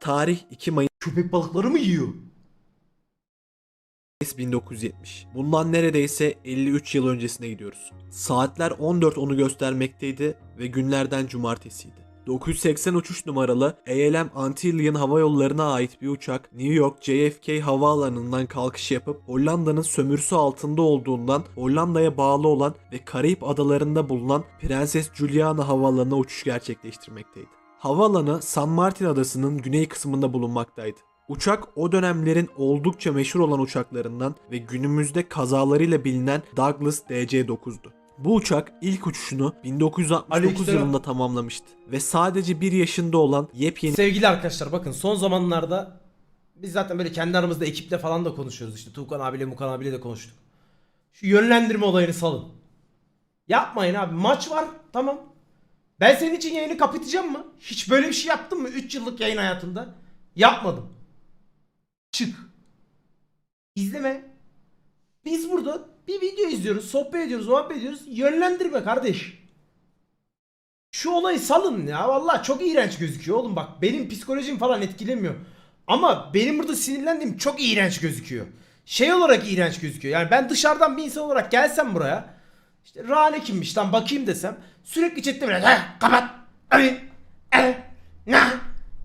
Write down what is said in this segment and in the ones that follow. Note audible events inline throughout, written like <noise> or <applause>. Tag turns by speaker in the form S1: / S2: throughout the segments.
S1: Tarih 2 Mayıs
S2: Köpek balıkları mı yiyor?
S1: 1970. Bundan neredeyse 53 yıl öncesine gidiyoruz. Saatler 14.10'u göstermekteydi ve günlerden cumartesiydi. 980 uçuş numaralı ALM Antillian Hava Yolları'na ait bir uçak New York JFK havaalanından kalkış yapıp Hollanda'nın sömürüsü altında olduğundan Hollanda'ya bağlı olan ve Karayip adalarında bulunan Prenses Juliana Havaalanı'na uçuş gerçekleştirmekteydi. Havaalanı San Martin adasının güney kısmında bulunmaktaydı. Uçak o dönemlerin oldukça meşhur olan uçaklarından ve günümüzde kazalarıyla bilinen Douglas DC-9'du. Bu uçak ilk uçuşunu 1969
S2: Aleykümselam.
S1: yılında tamamlamıştı ve sadece bir yaşında olan yepyeni
S2: Sevgili arkadaşlar bakın son zamanlarda biz zaten böyle kendi aramızda ekiple falan da konuşuyoruz işte Tuğkan abiyle Mukan abiyle de konuştuk. Şu yönlendirme olayını salın. Yapmayın abi maç var tamam. Ben senin için yayını kapatacağım mı? Hiç böyle bir şey yaptın mı 3 yıllık yayın hayatında? Yapmadım. Çık. İzleme. Biz burada bir video izliyoruz, sohbet ediyoruz, muhabbet ediyoruz. Yönlendirme kardeş. Şu olayı salın ya. Vallahi çok iğrenç gözüküyor oğlum bak. Benim psikolojim falan etkilemiyor. Ama benim burada sinirlendiğim çok iğrenç gözüküyor. Şey olarak iğrenç gözüküyor. Yani ben dışarıdan bir insan olarak gelsem buraya. İşte Rane kimmiş lan bakayım desem. Sürekli chatte böyle "He, kapat. Abi. E, na,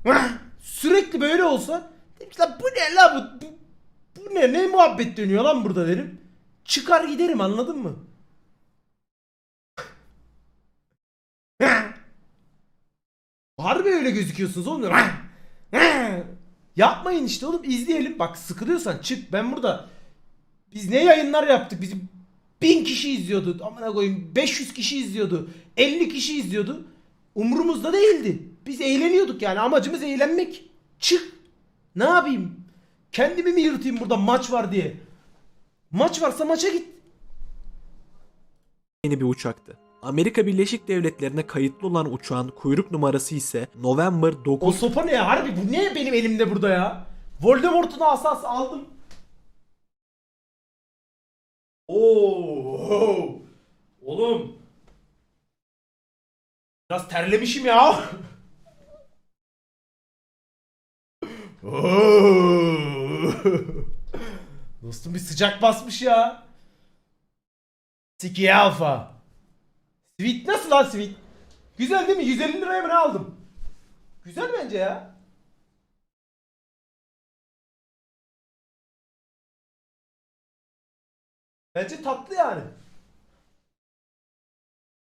S2: na." Sürekli böyle olsa. Dedim ki lan bu ne la bu, bu, bu ne ne muhabbet dönüyor lan burada derim. Çıkar giderim anladın mı? Harbi öyle gözüküyorsunuz oğlum. Yapmayın işte oğlum izleyelim. Bak sıkılıyorsan çık ben burada. Biz ne yayınlar yaptık bizim 1000 kişi izliyordu. Amına koyayım 500 kişi izliyordu. 50 kişi izliyordu. Umurumuzda değildi. Biz eğleniyorduk yani amacımız eğlenmek. Çık. Ne yapayım? Kendimi mi yırtayım burada maç var diye? Maç varsa maça git.
S1: bir uçaktı. Amerika Birleşik Devletleri'ne kayıtlı olan uçağın kuyruk numarası ise November
S2: O
S1: 9
S2: sopa ne ya? Harbi bu ne benim elimde burada ya? Voldemort'un asası aldım. Oo. Oğlum. Biraz terlemişim ya. Dostum bir sıcak basmış ya. Siki alfa. Sweet nasıl lan sweet? Güzel değil mi? 150 liraya mı ne aldım? Güzel bence ya. Bence tatlı yani.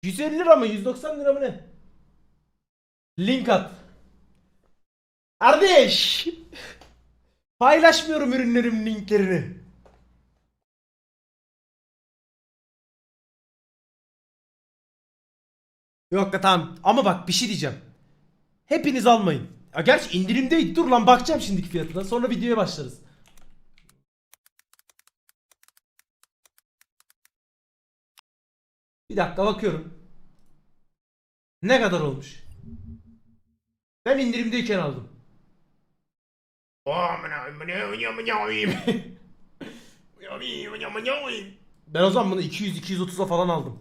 S2: 150 lira mı? 190 lira mı ne? Link at. Kardeş. Paylaşmıyorum ürünlerim linklerini. Yok ya tamam ama bak bir şey diyeceğim. Hepiniz almayın. Ya gerçi indirimdeydi. Dur lan bakacağım şimdiki fiyatına. Sonra videoya başlarız. Bir dakika bakıyorum. Ne kadar olmuş? Ben indirimdeyken aldım. ben o zaman bunu 200-230'a falan aldım.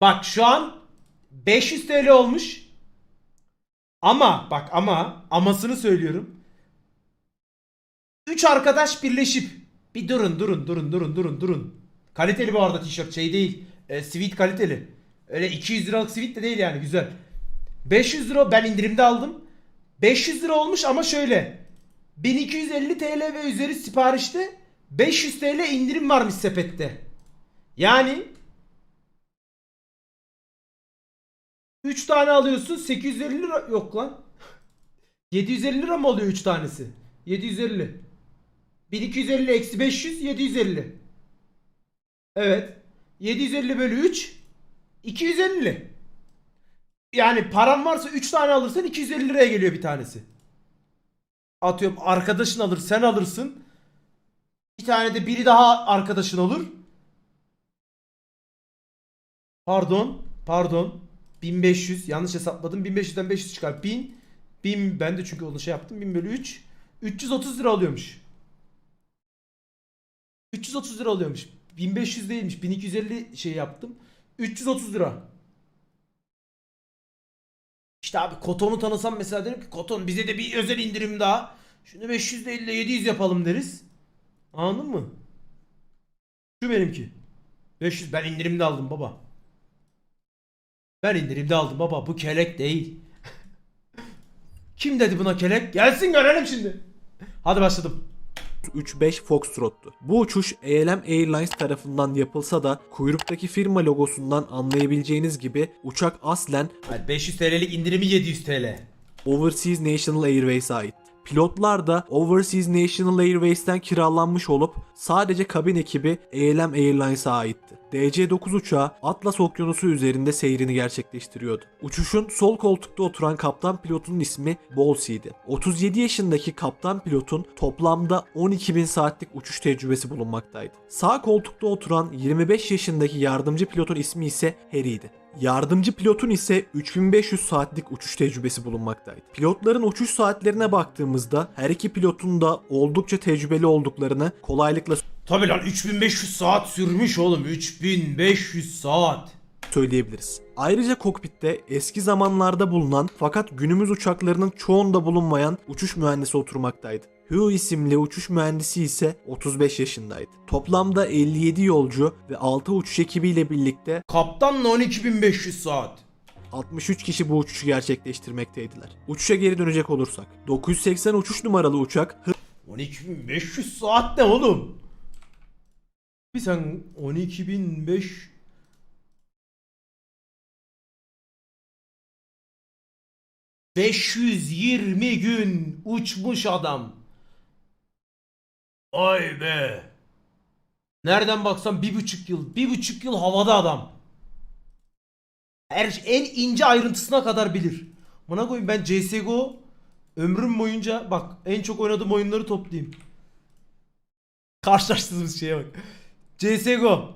S2: Bak şu an 500 TL olmuş. Ama bak ama amasını söylüyorum. 3 arkadaş birleşip bir durun durun durun durun durun durun. Kaliteli bu arada tişört şey değil. E, sweet kaliteli. Öyle 200 liralık sweet de değil yani güzel. 500 lira ben indirimde aldım. 500 lira olmuş ama şöyle. 1250 TL ve üzeri siparişte 500 TL indirim varmış sepette. Yani 3 tane alıyorsun 850 lira yok lan. 750 lira mı oluyor 3 tanesi? 750. 1250 eksi 500 750. Evet. 750 bölü 3 250. Yani param varsa 3 tane alırsan 250 liraya geliyor bir tanesi. Atıyorum arkadaşın alır sen alırsın. Bir tane de biri daha arkadaşın olur. Pardon. Pardon. 1500 yanlış hesapladım. 1500'den 500 çıkar. 1000 1000 ben de çünkü onu şey yaptım. 1000 bölü 3 330 lira alıyormuş. 330 lira alıyormuş. 1500 değilmiş. 1250 şey yaptım. 330 lira. İşte abi Koton'u tanısam mesela derim ki Koton bize de bir özel indirim daha. Şunu 500 değil de 700 yapalım deriz. Anladın mı? Şu benimki. 500 ben indirimde aldım baba. Ben indirimde aldım baba. Bu kelek değil. Kim dedi buna kelek? Gelsin görelim şimdi. Hadi başladım.
S1: 35 Foxtrot'tu. Bu uçuş ALM Airlines tarafından yapılsa da kuyruktaki firma logosundan anlayabileceğiniz gibi uçak aslen
S2: Hadi 500 TL'lik indirimi 700 TL.
S1: Overseas National Airways'e ait. Pilotlar da Overseas National Airways'ten kiralanmış olup sadece kabin ekibi ALM Airlines'a aitti. DC-9 uçağı Atlas Okyanusu üzerinde seyrini gerçekleştiriyordu. Uçuşun sol koltukta oturan kaptan pilotunun ismi Bolsey'di. 37 yaşındaki kaptan pilotun toplamda 12.000 saatlik uçuş tecrübesi bulunmaktaydı. Sağ koltukta oturan 25 yaşındaki yardımcı pilotun ismi ise Harry'di. Yardımcı pilotun ise 3500 saatlik uçuş tecrübesi bulunmaktaydı. Pilotların uçuş saatlerine baktığımızda her iki pilotun da oldukça tecrübeli olduklarını kolaylıkla
S2: Tabi lan 3500 saat sürmüş oğlum. 3500 saat.
S1: söyleyebiliriz. Ayrıca kokpitte eski zamanlarda bulunan fakat günümüz uçaklarının çoğunda bulunmayan uçuş mühendisi oturmaktaydı. Hugh isimli uçuş mühendisi ise 35 yaşındaydı. Toplamda 57 yolcu ve 6 uçuş ekibiyle birlikte
S2: Kaptanla 12500 saat.
S1: 63 kişi bu uçuşu gerçekleştirmekteydiler. Uçuşa geri dönecek olursak 980 uçuş numaralı uçak
S2: 12500 saat ne oğlum? Bir sen 12005 520 gün uçmuş adam. Ay be. Nereden baksan bir buçuk yıl, bir buçuk yıl havada adam. Her en ince ayrıntısına kadar bilir. Buna koyayım ben CSGO ömrüm boyunca bak en çok oynadığım oyunları toplayayım. Karşılaştığımız şeye bak. CSGO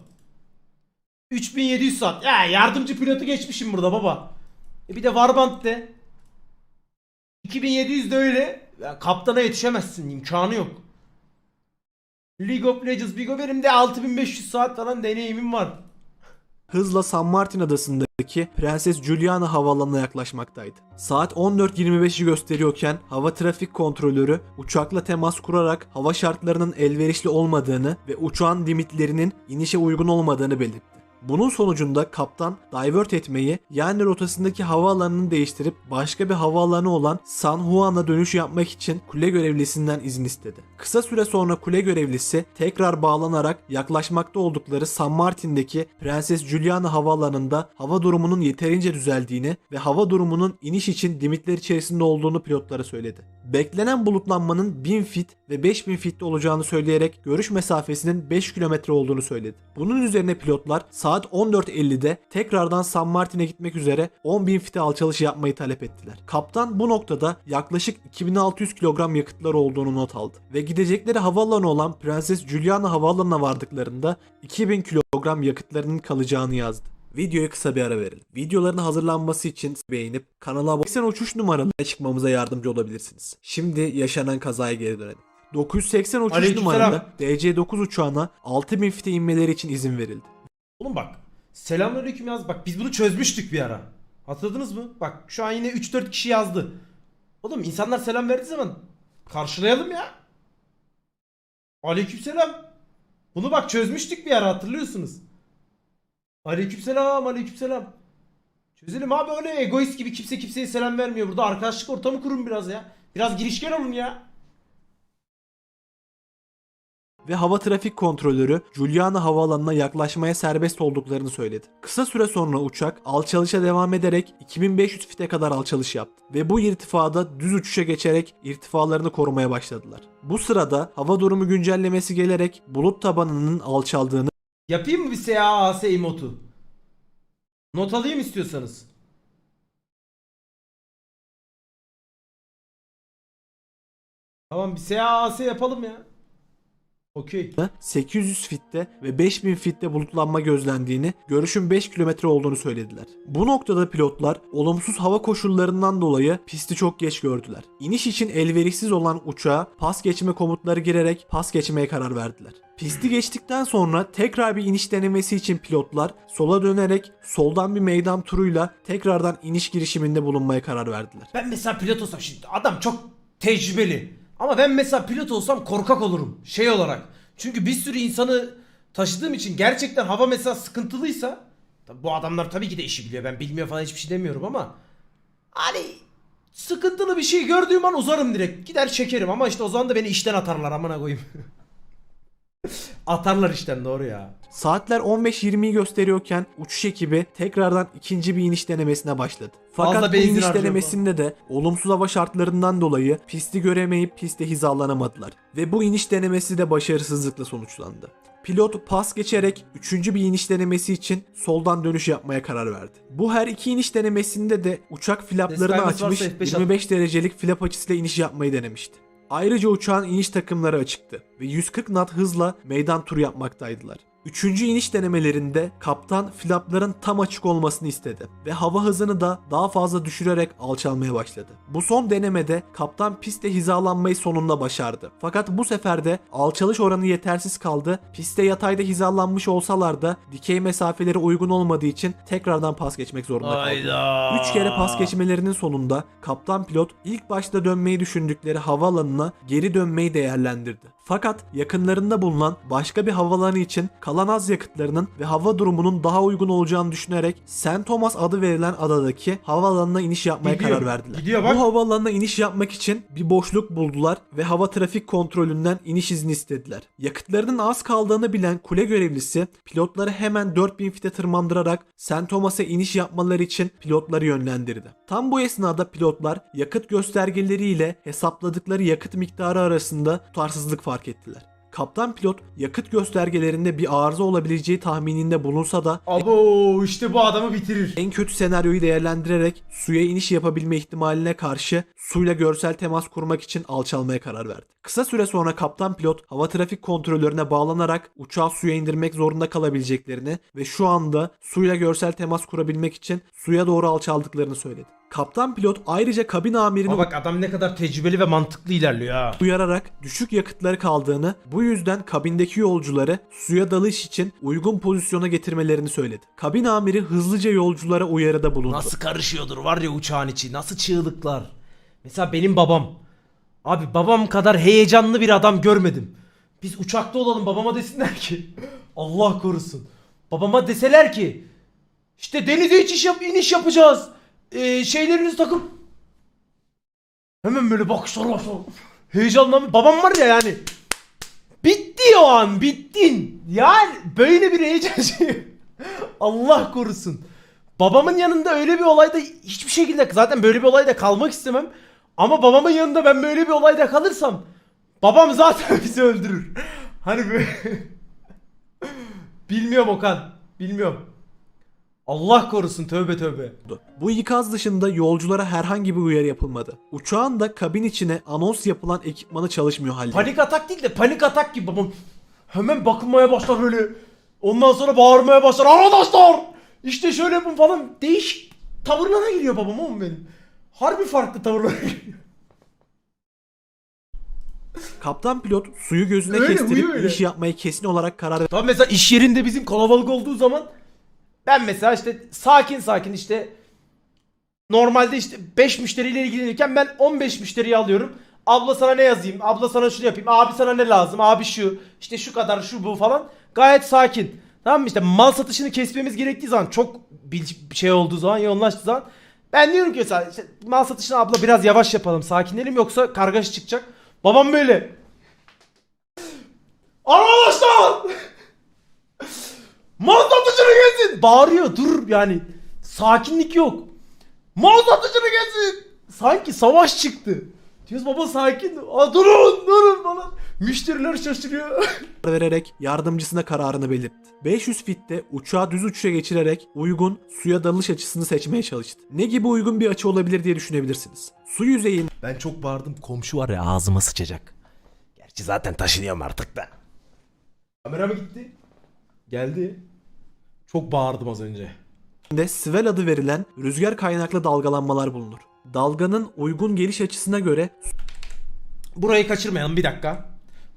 S2: 3700 saat. Ya yardımcı pilotu geçmişim burada baba. E bir de Warband'de 2700 de öyle. Ya kaptana yetişemezsin imkanı yok. League of Legends, Big of benim de 6500 saat falan deneyimim var.
S1: hızla San Martin adasındaki Prenses Juliana havaalanına yaklaşmaktaydı. Saat 14.25'i gösteriyorken hava trafik kontrolörü uçakla temas kurarak hava şartlarının elverişli olmadığını ve uçağın limitlerinin inişe uygun olmadığını belirtti. Bunun sonucunda kaptan divert etmeyi yani rotasındaki havaalanını değiştirip başka bir havaalanı olan San Juan'a dönüş yapmak için kule görevlisinden izin istedi. Kısa süre sonra kule görevlisi tekrar bağlanarak yaklaşmakta oldukları San Martin'deki Prenses Juliana havaalanında hava durumunun yeterince düzeldiğini ve hava durumunun iniş için limitler içerisinde olduğunu pilotlara söyledi. Beklenen bulutlanmanın 1000 fit ve 5000 fitte olacağını söyleyerek görüş mesafesinin 5 kilometre olduğunu söyledi. Bunun üzerine pilotlar saat 14.50'de tekrardan San Martin'e gitmek üzere 10.000 fite alçalış yapmayı talep ettiler. Kaptan bu noktada yaklaşık 2600 kilogram yakıtları olduğunu not aldı ve gidecekleri havaalanı olan Prenses Juliana havaalanına vardıklarında 2000 kilogram yakıtlarının kalacağını yazdı. Videoya kısa bir ara verelim. Videoların hazırlanması için beğenip kanala abone 80 uçuş numaralı çıkmamıza yardımcı olabilirsiniz. Şimdi yaşanan kazaya geri dönelim. 980 uçuş numaralı DC-9 uçağına 6000 fite inmeleri için izin verildi.
S2: Oğlum bak. Selamünaleyküm yaz. Bak biz bunu çözmüştük bir ara. Hatırladınız mı? Bak şu an yine 3-4 kişi yazdı. Oğlum insanlar selam verdiği zaman karşılayalım ya. Aleykümselam. Bunu bak çözmüştük bir ara hatırlıyorsunuz. Aleykümselam, aleykümselam. Çözelim abi öyle egoist gibi kimse kimseye selam vermiyor. Burada arkadaşlık ortamı kurun biraz ya. Biraz girişken olun ya.
S1: Ve hava trafik kontrolörü Juliana havaalanına yaklaşmaya serbest olduklarını söyledi. Kısa süre sonra uçak alçalışa devam ederek 2500 fite kadar alçalış yaptı ve bu irtifada düz uçuşa geçerek irtifalarını korumaya başladılar. Bu sırada hava durumu güncellemesi gelerek bulut tabanının alçaldığını
S2: Yapayım mı bir SAAS emotu? Not alayım istiyorsanız. Tamam bir SAAS yapalım ya. Okey.
S1: 800 fitte ve 5000 fitte bulutlanma gözlendiğini, görüşün 5 kilometre olduğunu söylediler. Bu noktada pilotlar olumsuz hava koşullarından dolayı pisti çok geç gördüler. İniş için elverişsiz olan uçağa pas geçme komutları girerek pas geçmeye karar verdiler. Pisti geçtikten sonra tekrar bir iniş denemesi için pilotlar sola dönerek soldan bir meydan turuyla tekrardan iniş girişiminde bulunmaya karar verdiler.
S2: Ben mesela pilot olsam şimdi adam çok tecrübeli. Ama ben mesela pilot olsam korkak olurum şey olarak. Çünkü bir sürü insanı taşıdığım için gerçekten hava mesela sıkıntılıysa bu adamlar tabii ki de işi biliyor. Ben bilmiyor falan hiçbir şey demiyorum ama hani sıkıntılı bir şey gördüğüm an uzarım direkt. Gider çekerim ama işte o zaman da beni işten atarlar amına koyayım. <laughs> atarlar işten doğru ya.
S1: Saatler 15.20'yi gösteriyorken uçuş ekibi tekrardan ikinci bir iniş denemesine başladı. Fakat bu iniş denemesinde de olumsuz hava şartlarından dolayı pisti göremeyip piste hizalanamadılar. Ve bu iniş denemesi de başarısızlıkla sonuçlandı. Pilot pas geçerek üçüncü bir iniş denemesi için soldan dönüş yapmaya karar verdi. Bu her iki iniş denemesinde de uçak flaplarını açmış
S2: varsa F5 at.
S1: 25 derecelik flap açısıyla iniş yapmayı denemişti. Ayrıca uçağın iniş takımları açıktı ve 140 knot hızla meydan turu yapmaktaydılar. Üçüncü iniş denemelerinde kaptan flapların tam açık olmasını istedi ve hava hızını da daha fazla düşürerek alçalmaya başladı. Bu son denemede kaptan pistte hizalanmayı sonunda başardı. Fakat bu sefer de alçalış oranı yetersiz kaldı. Piste yatayda hizalanmış olsalar da dikey mesafeleri uygun olmadığı için tekrardan pas geçmek zorunda kaldı.
S2: Hayda.
S1: 3 kere pas geçmelerinin sonunda kaptan pilot ilk başta dönmeyi düşündükleri havaalanına geri dönmeyi değerlendirdi. Fakat yakınlarında bulunan başka bir havaalanı için kalan az yakıtlarının ve hava durumunun daha uygun olacağını düşünerek St. Thomas adı verilen adadaki havaalanına iniş yapmaya
S2: Gidiyor.
S1: karar verdiler.
S2: Gidiyor bak.
S1: Bu havaalanına iniş yapmak için bir boşluk buldular ve hava trafik kontrolünden iniş izni istediler. Yakıtlarının az kaldığını bilen kule görevlisi pilotları hemen 4000 fite tırmandırarak St. Thomas'a iniş yapmaları için pilotları yönlendirdi. Tam bu esnada pilotlar yakıt göstergeleriyle hesapladıkları yakıt miktarı arasında tutarsızlık fark ettiler. Kaptan pilot yakıt göstergelerinde bir arıza olabileceği tahmininde bulunsa da
S2: Abo işte bu adamı bitirir.
S1: en kötü senaryoyu değerlendirerek suya iniş yapabilme ihtimaline karşı suyla görsel temas kurmak için alçalmaya karar verdi. Kısa süre sonra kaptan pilot hava trafik kontrolörüne bağlanarak uçağı suya indirmek zorunda kalabileceklerini ve şu anda suyla görsel temas kurabilmek için suya doğru alçaldıklarını söyledi. Kaptan pilot ayrıca kabin amirini
S2: Ama bak adam ne kadar tecrübeli ve mantıklı ilerliyor ha.
S1: uyararak düşük yakıtları kaldığını, bu yüzden kabindeki yolcuları suya dalış için uygun pozisyona getirmelerini söyledi. Kabin amiri hızlıca yolculara uyarıda bulundu.
S2: Nasıl karışıyordur var ya uçağın içi. Nasıl çığlıklar. Mesela benim babam. Abi babam kadar heyecanlı bir adam görmedim. Biz uçakta olalım babama desinler ki. <laughs> Allah korusun. Babama deseler ki. işte denize iniş, yap iniş yapacağız. Ee, şeylerinizi takıp. Hemen böyle bakışlar başlar. Heyecanlanmış. Babam var ya yani. Bitti o an bittin. Yani böyle bir heyecan şey. <laughs> Allah korusun. Babamın yanında öyle bir olayda hiçbir şekilde zaten böyle bir olayda kalmak istemem. Ama babamın yanında ben böyle bir olayda kalırsam babam zaten <laughs> bizi öldürür. Hani böyle <laughs> Bilmiyorum Okan. Bilmiyorum. Allah korusun tövbe tövbe.
S1: Bu ikaz dışında yolculara herhangi bir uyarı yapılmadı. Uçağın da kabin içine anons yapılan ekipmanı çalışmıyor halde.
S2: Panik atak değil de panik atak gibi babam. Hemen bakınmaya başlar böyle. Ondan sonra bağırmaya başlar. Arkadaşlar! İşte şöyle yapın falan. Değişik tavırlara giriyor babam oğlum benim. Harbi farklı tavırlara giriyor.
S1: Kaptan pilot suyu gözüne
S2: Öyle,
S1: kestirip
S2: öyle.
S1: iniş yapmayı kesin olarak karar
S2: Tamam mesela iş yerinde bizim kalabalık olduğu zaman ben mesela işte sakin sakin işte normalde işte 5 müşteriyle ilgilenirken ben 15 müşteriyi alıyorum. Abla sana ne yazayım? Abla sana şunu yapayım. Abi sana ne lazım? Abi şu. işte şu kadar şu bu falan. Gayet sakin. Tamam mı? İşte mal satışını kesmemiz gerektiği zaman çok bir şey olduğu zaman yoğunlaştığı zaman ben diyorum ki mesela işte mal satışını abla biraz yavaş yapalım sakinleyelim yoksa kargaşa çıkacak. Babam böyle. Arkadaşlar! Mal satıcını gelsin! Bağırıyor dur yani. Sakinlik yok. Mal satıcını gelsin! Sanki savaş çıktı. Diyoruz baba sakin. Aa, durun durun falan. Müşteriler şaşırıyor. <laughs>
S1: vererek yardımcısına kararını belirtti. 500 fitte uçağı düz uçuşa geçirerek uygun suya dalış açısını seçmeye çalıştı. Ne gibi uygun bir açı olabilir diye düşünebilirsiniz. Su yüzeyinde
S2: ben çok bağırdım. Komşu var ya ağzıma sıçacak. Gerçi zaten taşınıyorum artık da. Kamera mı gitti? Geldi. Çok bağırdım az önce.
S1: de Svel adı verilen rüzgar kaynaklı dalgalanmalar bulunur. Dalganın uygun geliş açısına göre
S2: Burayı kaçırmayalım bir dakika.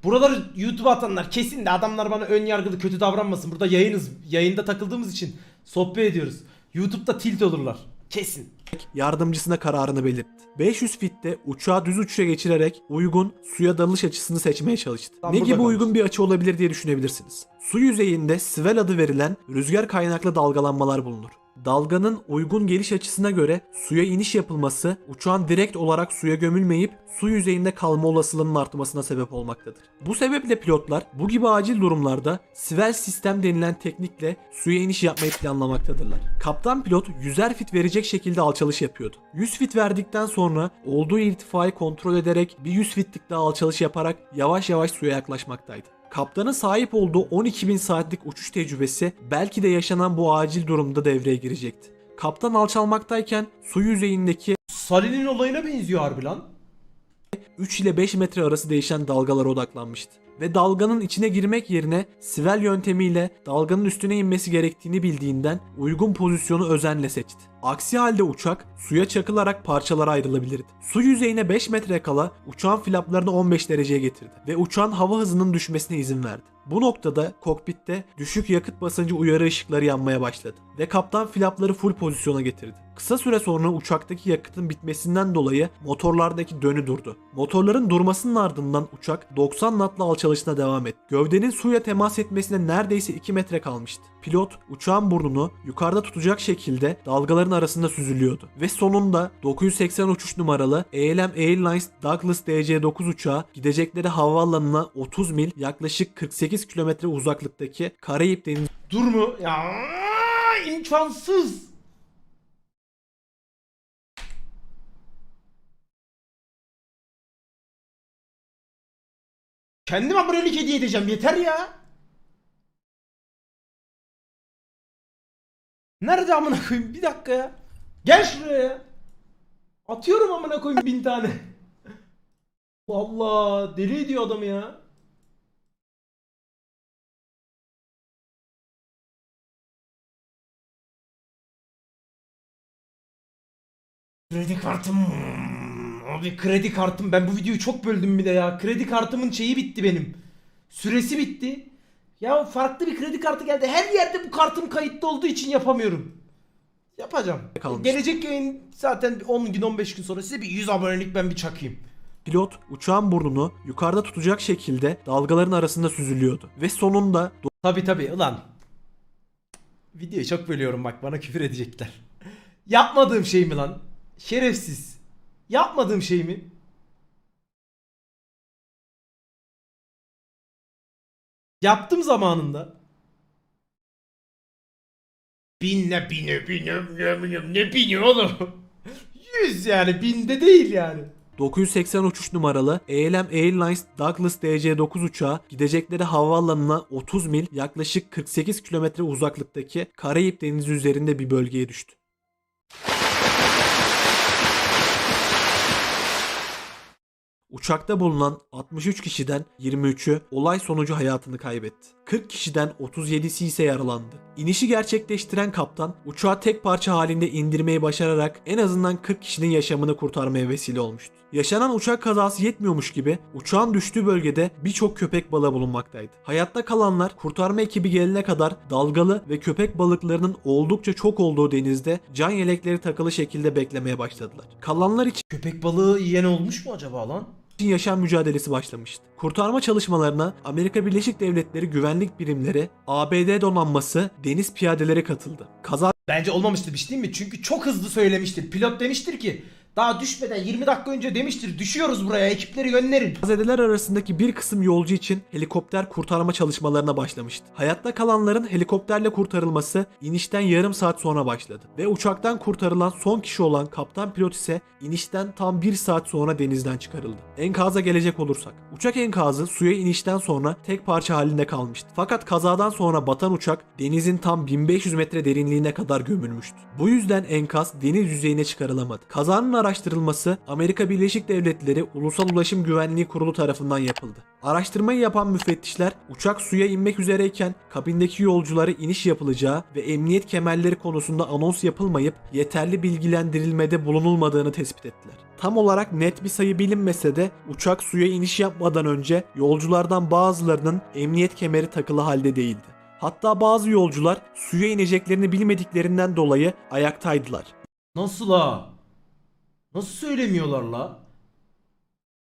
S2: Buraları YouTube'a atanlar kesin de adamlar bana ön yargılı kötü davranmasın. Burada yayınız. Yayında takıldığımız için sohbet ediyoruz. YouTube'da tilt olurlar. Kesin.
S1: Yardımcısına kararını belirtti. 500 fitte uçağı düz uçuşa geçirerek uygun suya dalış açısını seçmeye çalıştı.
S2: Tam
S1: ne gibi
S2: kalmış.
S1: uygun bir açı olabilir diye düşünebilirsiniz. Su yüzeyinde Svel adı verilen rüzgar kaynaklı dalgalanmalar bulunur. Dalganın uygun geliş açısına göre suya iniş yapılması uçağın direkt olarak suya gömülmeyip su yüzeyinde kalma olasılığının artmasına sebep olmaktadır. Bu sebeple pilotlar bu gibi acil durumlarda Svel sistem denilen teknikle suya iniş yapmayı planlamaktadırlar. Kaptan pilot 100'er fit verecek şekilde alçalış yapıyordu. 100 fit verdikten sonra olduğu irtifayı kontrol ederek bir 100 fitlik daha alçalış yaparak yavaş yavaş suya yaklaşmaktaydı. Kaptanın sahip olduğu 12.000 saatlik uçuş tecrübesi belki de yaşanan bu acil durumda devreye girecekti. Kaptan alçalmaktayken su yüzeyindeki
S2: Salih'in olayına benziyor harbi lan.
S1: 3 ile 5 metre arası değişen dalgalara odaklanmıştı. Ve dalganın içine girmek yerine sivel yöntemiyle dalganın üstüne inmesi gerektiğini bildiğinden uygun pozisyonu özenle seçti. Aksi halde uçak suya çakılarak parçalara ayrılabilirdi. Su yüzeyine 5 metre kala uçağın flaplarını 15 dereceye getirdi ve uçağın hava hızının düşmesine izin verdi. Bu noktada kokpitte düşük yakıt basıncı uyarı ışıkları yanmaya başladı ve kaptan flapları full pozisyona getirdi. Kısa süre sonra uçaktaki yakıtın bitmesinden dolayı motorlardaki dönü durdu. Motorların durmasının ardından uçak 90 knotla alçalışına devam etti. Gövdenin suya temas etmesine neredeyse 2 metre kalmıştı. Pilot uçağın burnunu yukarıda tutacak şekilde dalgaların arasında süzülüyordu. Ve sonunda 980 uçuş numaralı ALM Airlines Douglas DC-9 uçağı gidecekleri havaalanına 30 mil yaklaşık 48 kilometre uzaklıktaki Karayip Denizi
S2: Dur mu? Ya imkansız. Kendim abonelik hediye edeceğim yeter ya. Nerede amına koyayım? Bir dakika ya. Gel şuraya ya. Atıyorum amına koyayım bin tane. Allah deli ediyor adamı ya. Kredi kartım. Abi kredi kartım. Ben bu videoyu çok böldüm bir de ya. Kredi kartımın şeyi bitti benim. Süresi bitti. Ya farklı bir kredi kartı geldi. Her yerde bu kartım kayıtlı olduğu için yapamıyorum. Yapacağım.
S1: Kalmış.
S2: Gelecek yayın zaten 10 gün 15 gün sonra size bir 100 abonelik ben bir çakayım.
S1: Pilot uçağın burnunu yukarıda tutacak şekilde dalgaların arasında süzülüyordu. Ve sonunda
S2: Tabi tabi ulan. Videoyu çok bölüyorum bak bana küfür edecekler. <laughs> Yapmadığım şey mi lan? Şerefsiz. Yapmadığım şey mi? Yaptım zamanında. Bin ne bini bini ne bini ne bini oğlum. <laughs> Yüz yani binde değil yani.
S1: 980 uçuş numaralı ALM Airlines Douglas DC-9 uçağı gidecekleri havaalanına 30 mil yaklaşık 48 kilometre uzaklıktaki Karayip Denizi üzerinde bir bölgeye düştü. Uçakta bulunan 63 kişiden 23'ü olay sonucu hayatını kaybetti. 40 kişiden 37'si ise yaralandı. İnişi gerçekleştiren kaptan uçağı tek parça halinde indirmeyi başararak en azından 40 kişinin yaşamını kurtarmaya vesile olmuştu. Yaşanan uçak kazası yetmiyormuş gibi uçağın düştüğü bölgede birçok köpek balığı bulunmaktaydı. Hayatta kalanlar kurtarma ekibi gelene kadar dalgalı ve köpek balıklarının oldukça çok olduğu denizde can yelekleri takılı şekilde beklemeye başladılar. Kalanlar için
S2: Köpek balığı yiyen olmuş mu acaba lan?
S1: İçin yaşam mücadelesi başlamıştı. Kurtarma çalışmalarına Amerika Birleşik Devletleri güvenlik birimleri, ABD donanması, deniz piyadeleri katıldı. Kaza
S2: Bence olmamıştır bir şey değil mi? Çünkü çok hızlı söylemiştir. Pilot demiştir ki daha düşmeden 20 dakika önce demiştir düşüyoruz buraya ekipleri gönderin.
S1: Gazeteler arasındaki bir kısım yolcu için helikopter kurtarma çalışmalarına başlamıştı. Hayatta kalanların helikopterle kurtarılması inişten yarım saat sonra başladı. Ve uçaktan kurtarılan son kişi olan kaptan pilot ise inişten tam bir saat sonra denizden çıkarıldı. Enkaza gelecek olursak. Uçak enkazı suya inişten sonra tek parça halinde kalmıştı. Fakat kazadan sonra batan uçak denizin tam 1500 metre derinliğine kadar gömülmüştü. Bu yüzden enkaz deniz yüzeyine çıkarılamadı. Kazanın araştırılması Amerika Birleşik Devletleri Ulusal Ulaşım Güvenliği Kurulu tarafından yapıldı. Araştırmayı yapan müfettişler uçak suya inmek üzereyken kabindeki yolculara iniş yapılacağı ve emniyet kemerleri konusunda anons yapılmayıp yeterli bilgilendirilmede bulunulmadığını tespit ettiler. Tam olarak net bir sayı bilinmese de uçak suya iniş yapmadan önce yolculardan bazılarının emniyet kemeri takılı halde değildi. Hatta bazı yolcular suya ineceklerini bilmediklerinden dolayı ayaktaydılar.
S2: Nasıl ha? Nasıl söylemiyorlar la?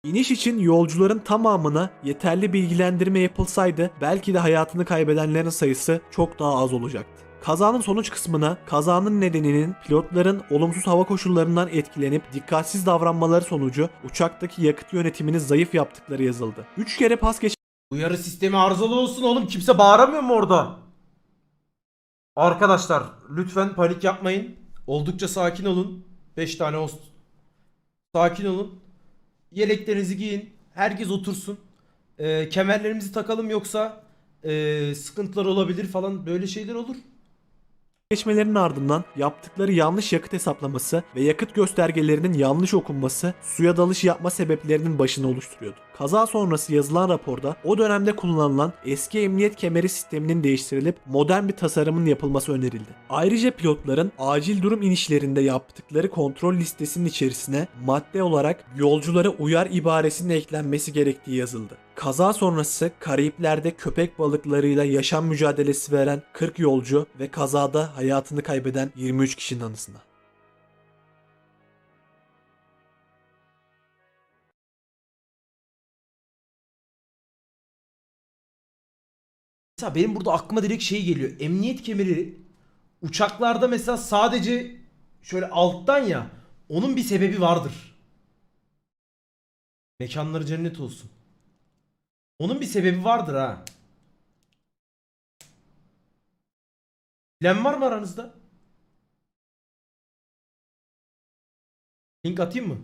S1: İniş için yolcuların tamamına yeterli bilgilendirme yapılsaydı belki de hayatını kaybedenlerin sayısı çok daha az olacaktı. Kazanın sonuç kısmına kazanın nedeninin pilotların olumsuz hava koşullarından etkilenip dikkatsiz davranmaları sonucu uçaktaki yakıt yönetimini zayıf yaptıkları yazıldı. 3 kere pas
S2: Uyarı sistemi arızalı olsun oğlum. Kimse bağıramıyor mu orada? Arkadaşlar lütfen panik yapmayın. Oldukça sakin olun. 5 tane host. Sakin olun. Yeleklerinizi giyin. Herkes otursun. Ee, kemerlerimizi takalım yoksa ee, sıkıntılar olabilir falan böyle şeyler olur.
S1: Geçmelerinin ardından yaptıkları yanlış yakıt hesaplaması ve yakıt göstergelerinin yanlış okunması suya dalış yapma sebeplerinin başını oluşturuyordu. Kaza sonrası yazılan raporda o dönemde kullanılan eski emniyet kemeri sisteminin değiştirilip modern bir tasarımın yapılması önerildi. Ayrıca pilotların acil durum inişlerinde yaptıkları kontrol listesinin içerisine madde olarak yolculara uyar ibaresinin eklenmesi gerektiği yazıldı. Kaza sonrası Karayipler'de köpek balıklarıyla yaşam mücadelesi veren 40 yolcu ve kazada hayatını kaybeden 23 kişinin anısına.
S2: Mesela benim burada aklıma direkt şey geliyor. Emniyet kemeri uçaklarda mesela sadece şöyle alttan ya onun bir sebebi vardır. Mekanları cennet olsun. Onun bir sebebi vardır ha. Bilen var mı aranızda? Link atayım mı?